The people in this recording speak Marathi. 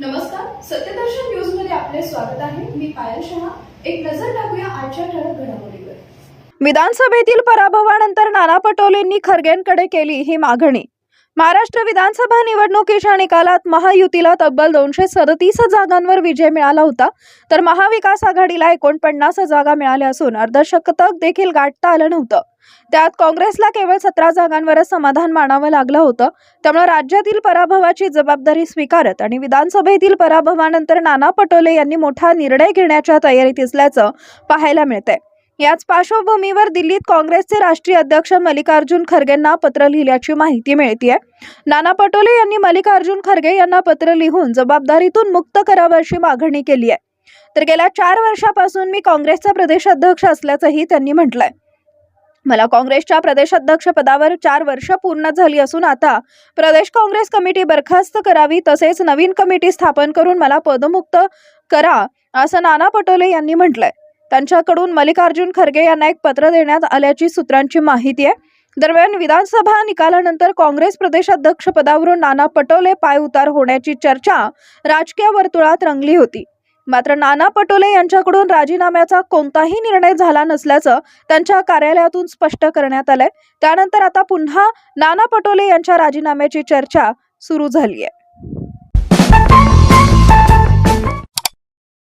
नमस्कार सत्यदर्शन न्यूजमध्ये आपले स्वागत आहे. मी पायल शहा. एक नजर टाकूया आजच्या ठळक घडामोडीवर. विधानसभेतील पराभवानंतर नाना पटोलेंनी खरगेंकडे केली ही मागणी. महाराष्ट्र विधानसभा निवडणुकीच्या निकालात महायुतीला तब्बल दोनशे सदतीस जागांवर विजय मिळाला होता. तर महाविकास आघाडीला एकोणपन्नास जागा मिळाल्या असून अर्धशतक देखील गाठता आलं नव्हतं. त्यात काँग्रेसला केवळ सतरा जागांवरच समाधान मानावं लागलं होतं. त्यामुळे राज्यातील पराभवाची जबाबदारी स्वीकारत आणि विधानसभेतील पराभवानंतर नाना पटोले यांनी मोठा निर्णय घेण्याच्या तयारीत असल्याचं पाहायला मिळतंय. याच पार्श्वभूमीवर दिल्लीत काँग्रेसचे राष्ट्रीय अध्यक्ष मल्लिकार्जुन खरगेंना पत्र लिहिल्याची माहिती मिळतीये. नाना पटोले यांनी मल्लिकार्जुन खरगे यांना पत्र लिहून जबाबदारीतून मुक्त करावं अशी मागणी केली आहे तर गेल्या चार वर्षापासून मी काँग्रेसचा प्रदेशाध्यक्ष असल्याचंही त्यांनी म्हटलंय. मला काँग्रेसच्या प्रदेशाध्यक्ष पदावर चार वर्ष पूर्ण झाली असून आता प्रदेश काँग्रेस कमिटी बरखास्त करावी तसेच नवीन कमिटी स्थापन करून मला पदमुक्त करा असं नाना पटोले यांनी म्हटलंय. त्यांच्याकडून मल्लिकार्जुन खरगे यांना एक पत्र देण्यात आल्याची सूत्रांची माहिती आहे. दरम्यान विधानसभा निकालानंतर काँग्रेस प्रदेशाध्यक्ष पदावरून नाना पटोले पाय उतार होण्याची चर्चा राजकीय वर्तुळात रंगली होती. मात्र नाना पटोले यांच्याकडून राजीनाम्याचा कोणताही निर्णय झाला नसल्याचं त्यांच्या कार्यालयातून स्पष्ट करण्यात आलंय. त्यानंतर आता पुन्हा नाना पटोले यांच्या राजीनाम्याची चर्चा सुरू झाली आहे